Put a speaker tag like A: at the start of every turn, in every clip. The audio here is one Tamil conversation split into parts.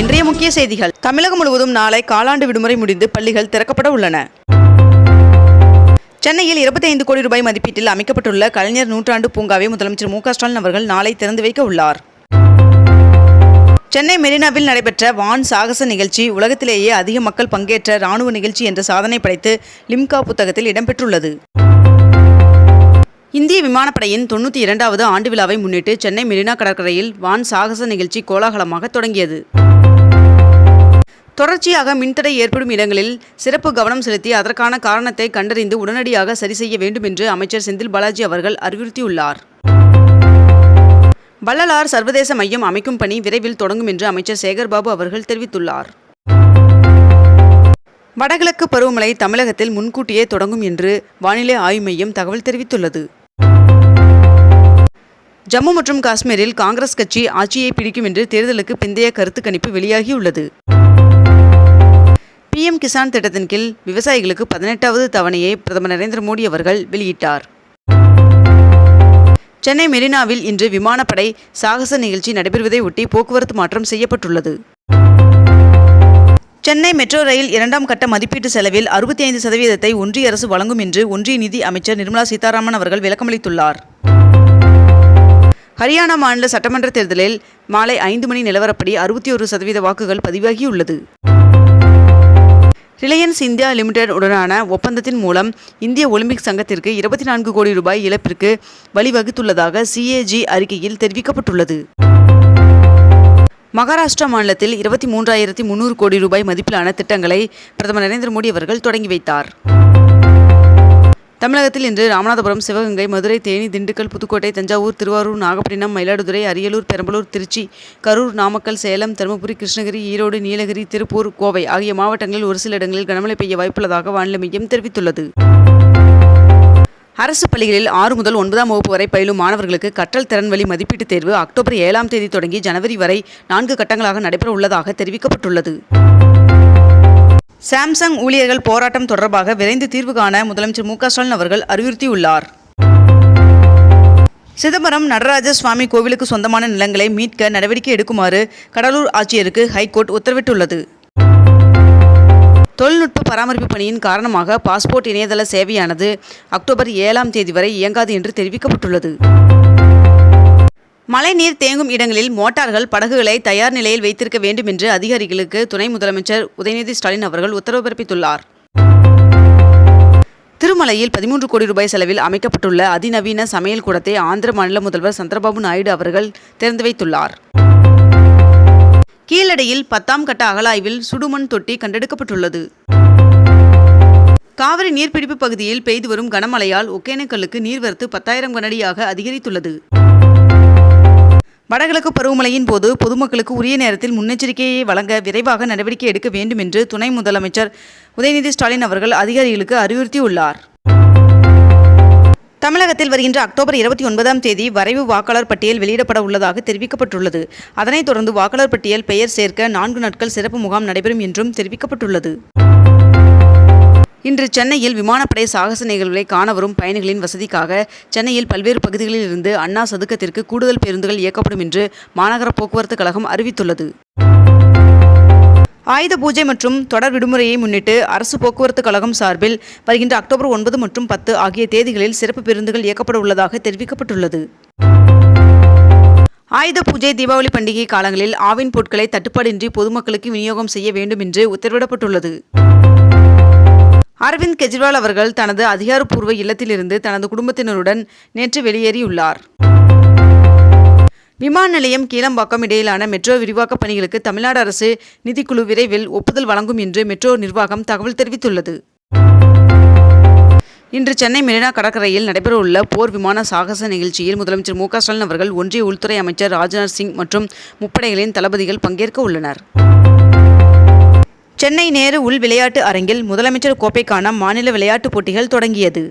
A: இன்றைய முக்கிய செய்திகள். தமிழகம் முழுவதும் நாளை காலாண்டு விடுமுறை முடிந்து பள்ளிகள் திறக்கப்பட உள்ளன. சென்னையில் 25 கோடி ரூபாய் மதிப்பீட்டில் அமைக்கப்பட்டுள்ள கலைஞர் நூற்றாண்டு பூங்காவை முதலமைச்சர் மு ஸ்டாலின் அவர்கள் நாளை திறந்து வைக்க உள்ளார். சென்னை மெரினாவில் நடைபெற்ற வான் சாகச நிகழ்ச்சி உலகத்திலேயே அதிக மக்கள் பங்கேற்ற ராணுவ நிகழ்ச்சி என்ற சாதனை படைத்து லிம்கா புத்தகத்தில் இடம்பெற்றுள்ளது. இந்திய விமானப்படையின் தொண்ணூற்றி இரண்டாவது ஆண்டு விழாவை முன்னிட்டு சென்னை மெரினா கடற்கரையில் வான் சாகச நிகழ்ச்சி கோலாகலமாக தொடங்கியது. தொடர்ச்சியாக மின்தடை ஏற்படும் இடங்களில் சிறப்பு கவனம் செலுத்தி அதற்கான காரணத்தை கண்டறிந்து உடனடியாக சரி செய்ய வேண்டும் என்று அமைச்சர் செந்தில் பாலாஜி அவர்கள் அறிவுறுத்தியுள்ளார். வள்ளலார் சர்வதேச மையம் அமைக்கும் பணி விரைவில் தொடங்கும் என்று அமைச்சர் சேகர்பாபு அவர்கள் தெரிவித்துள்ளார். வடகிழக்கு பருவமழை தமிழகத்தில் முன்கூட்டியே தொடங்கும் என்று வானிலை ஆய்வு மையம் தகவல் தெரிவித்துள்ளது. ஜம்மு மற்றும் காஷ்மீரில் காங்கிரஸ் கட்சி ஆட்சியை பிடிக்கும் என்று தேர்தலுக்கு பிந்தைய கருத்து கணிப்பு வெளியாகியுள்ளது. பிஎம் கிசான் திட்டத்தின் கீழ் விவசாயிகளுக்கு பதினெட்டாவது தவணையை பிரதமர் நரேந்திர மோடி அவர்கள் வெளியிட்டார். சென்னை மெரினாவில் இன்று விமானப்படை சாகச நிகழ்ச்சி நடைபெறுவதை ஒட்டி போக்குவரத்து மாற்றம் செய்யப்பட்டுள்ளது. சென்னை மெட்ரோ ரயில் இரண்டாம் கட்ட மதிப்பீட்டு செலவில் அறுபத்தி ஐந்து சதவீதத்தை ஒன்றிய அரசு வழங்கும் என்று ஒன்றிய நிதி அமைச்சர் நிர்மலா சீதாராமன் அவர்கள் விளக்கமளித்துள்ளார். ஹரியானா மாநில சட்டமன்ற தேர்தலில் மாலை ஐந்து மணி நிலவரப்படி அறுபத்தி ஒரு சதவீத வாக்குகள் பதிவாகியுள்ளது. ரிலையன்ஸ் இந்தியா லிமிடெட் உடனான ஒப்பந்தத்தின் மூலம் இந்திய ஒலிம்பிக் சங்கத்திற்கு இருபத்தி நான்கு கோடி ரூபாய் இழப்பிற்கு வழிவகுத்துள்ளதாக சிஏஜி அறிக்கையில் தெரிவிக்கப்பட்டுள்ளது. மகாராஷ்டிரா மாநிலத்தில் இருபத்தி மூன்றாயிரத்தி முந்நூறு கோடி ரூபாய் மதிப்பிலான திட்டங்களை பிரதமர் நரேந்திர மோடி அவர்கள் தொடங்கி வைத்தார். தமிழகத்தில் இன்று ராமநாதபுரம் சிவகங்கை மதுரை தேனி திண்டுக்கல் புதுக்கோட்டை தஞ்சாவூர் திருவாரூர் நாகப்பட்டினம் மயிலாடுதுறை அரியலூர் பெரம்பலூர் திருச்சி கரூர் நாமக்கல் சேலம் தருமபுரி கிருஷ்ணகிரி ஈரோடு நீலகிரி திருப்பூர் கோவை ஆகிய மாவட்டங்களில் ஒரு சில இடங்களில் கனமழை பெய்ய வாய்ப்புள்ளதாக வானிலை மையம் தெரிவித்துள்ளது. அரசு பள்ளிகளில் ஆறு முதல் ஒன்பதாம் வகுப்பு வரை பயிலும் மாணவர்களுக்கு கற்றல் திறன் வழி மதிப்பீட்டுத் தேர்வு அக்டோபர் ஏழாம் தேதி தொடங்கி ஜனவரி வரை நான்கு கட்டங்களாக நடைபெற உள்ளதாக தெரிவிக்கப்பட்டுள்ளது. சாம்சங் ஊழியர்கள் போராட்டம் தொடர்பாக விரைந்து தீர்வு காண முதலமைச்சர் மு ஸ்டாலின் அவர்கள் அறிவுறுத்தியுள்ளார். சிதம்பரம் நடராஜ சுவாமி கோவிலுக்கு சொந்தமான நிலங்களை மீட்க நடவடிக்கை எடுக்குமாறு கடலூர் ஆட்சியருக்கு ஹைகோர்ட் உத்தரவிட்டுள்ளது. தொழில்நுட்ப பராமரிப்பு பணியின் காரணமாக பாஸ்போர்ட் இணையதள சேவையானது அக்டோபர் ஏழாம் தேதி வரை இயங்காது என்று தெரிவிக்கப்பட்டுள்ளது. மழைநீர் தேங்கும் இடங்களில் மோட்டார்கள் படகுகளை தயார் நிலையில் வைத்திருக்க வேண்டும் என்று அதிகாரிகளுக்கு துணை முதலமைச்சர் உதயநிதி ஸ்டாலின் அவர்கள் உத்தரவு பிறப்பித்துள்ளார். திருமலையில் பதிமூன்று கோடி ரூபாய் செலவில் அமைக்கப்பட்டுள்ள அதிநவீன சமையல் கூடத்தை ஆந்திர மாநில முதல்வர் சந்திரபாபு நாயுடு அவர்கள் திறந்து வைத்துள்ளார். கீழடியில் பத்தாம் கட்ட அகலாய்வில் சுடுமண் தொட்டி கண்டெடுக்கப்பட்டுள்ளது. காவிரி நீர்பிடிப்பு பகுதியில் பெய்து வரும் கனமழையால் ஒகேனக்கல்லுக்கு நீர்வரத்து பத்தாயிரம் கனடியாக அதிகரித்துள்ளது. வடகிழக்கு பருவமழையின் போது பொதுமக்களுக்கு உரிய நேரத்தில் முன்னெச்சரிக்கையை வழங்க விரைவாக நடவடிக்கை எடுக்க வேண்டும் என்று துணை முதலமைச்சர் உதயநிதி ஸ்டாலின் அவர்கள் அதிகாரிகளுக்கு அறிவுறுத்தியுள்ளார். தமிழகத்தில் வருகின்ற அக்டோபர் இருபத்தி ஒன்பதாம் தேதி வரைவு வாக்காளர் பட்டியல் வெளியிடப்பட உள்ளதாக தெரிவிக்கப்பட்டுள்ளது. அதனைத் தொடர்ந்து வாக்காளர் பட்டியல் பெயர் சேர்க்க நான்கு நாட்கள் சிறப்பு முகாம் நடைபெறும் என்றும் தெரிவிக்கப்பட்டுள்ளது. இன்று சென்னையில் விமானப்படை சாகச நிகழ்வுகளை காண வரும் பயணிகளின் வசதிக்காக சென்னையில் பல்வேறு பகுதிகளில் இருந்து அண்ணா சதுக்கத்திற்கு கூடுதல் பேருந்துகள் இயக்கப்படும் என்று மாநகர போக்குவரத்து கழகம் அறிவித்துள்ளது. ஆயுத பூஜை மற்றும் தொடர் விடுமுறையை முன்னிட்டு அரசு போக்குவரத்து கழகம் சார்பில் வருகின்ற அக்டோபர் ஒன்பது மற்றும் பத்து ஆகிய தேதிகளில் சிறப்பு பேருந்துகள் இயக்கப்பட உள்ளதாக தெரிவிக்கப்பட்டுள்ளது. ஆயுத பூஜை தீபாவளி பண்டிகை காலங்களில் ஆவின் பொருட்களை தட்டுப்பாடின்றி பொதுமக்களுக்கு விநியோகம் செய்ய வேண்டும் என்று உத்தரவிடப்பட்டுள்ளது. அரவிந்த் கெஜ்ரிவால் அவர்கள் தனது அதிகாரப்பூர்வ இல்லத்திலிருந்து தனது குடும்பத்தினருடன் நேற்று வெளியேறியுள்ளார். விமான நிலையம் கீழம்பாக்கம் இடையிலான மெட்ரோ விரிவாக்கப் பணிகளுக்கு தமிழ்நாடு அரசு நிதிக்குழு விரைவில் ஒப்புதல் வழங்கும் என்று மெட்ரோ நிர்வாகம் தகவல் தெரிவித்துள்ளது. இன்று சென்னை மெரினா கடற்கரையில் நடைபெறவுள்ள போர் விமான சாகச நிகழ்ச்சியில் முதலமைச்சர் மு க ஸ்டாலின் அவர்கள் ஒன்றிய உள்துறை அமைச்சர் ராஜ்நாத் சிங் மற்றும் முப்படைகளின் தளபதிகள் பங்கேற்க உள்ளனர். சென்னை நேரு உள் விளையாட்டு அரங்கில் முதலமைச்சர் கோப்பைக்கான மாநில விளையாட்டுப் போட்டிகள் தொடங்கியது.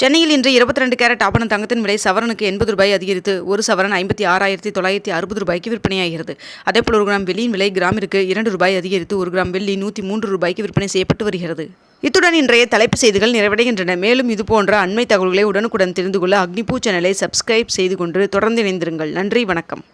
A: சென்னையில் இன்று இருபத்தி ரெண்டு கேரட் ஆபண தங்கத்தின் விலை சவரனுக்கு எண்பது ரூபாய் அதிகரித்து ஒரு சவரன் ஐம்பத்தி ஆறாயிரத்தி தொள்ளாயிரத்தி அறுபது ரூபாய்க்கு விற்பனையாகிறது. அதேபோல் ஒரு கிராம் வெள்ளியின் விலை கிராமிற்கு இரண்டு ரூபாய் அதிகரித்து ஒரு கிராம் வெள்ளி நூற்றி மூன்று ரூபாய்க்கு விற்பனை செய்யப்பட்டு வருகிறது. இத்துடன் இன்றைய தலைப்பு செய்திகள் நிறைவடைகின்றன. மேலும் இதுபோன்ற அண்மை தகவல்களை உடனுக்குடன் தெரிந்து கொள்ள அக்னிபூ சேனலை சப்ஸ்கிரைப் செய்து கொண்டு தொடர்ந்து இணைந்திருங்கள். நன்றி வணக்கம்.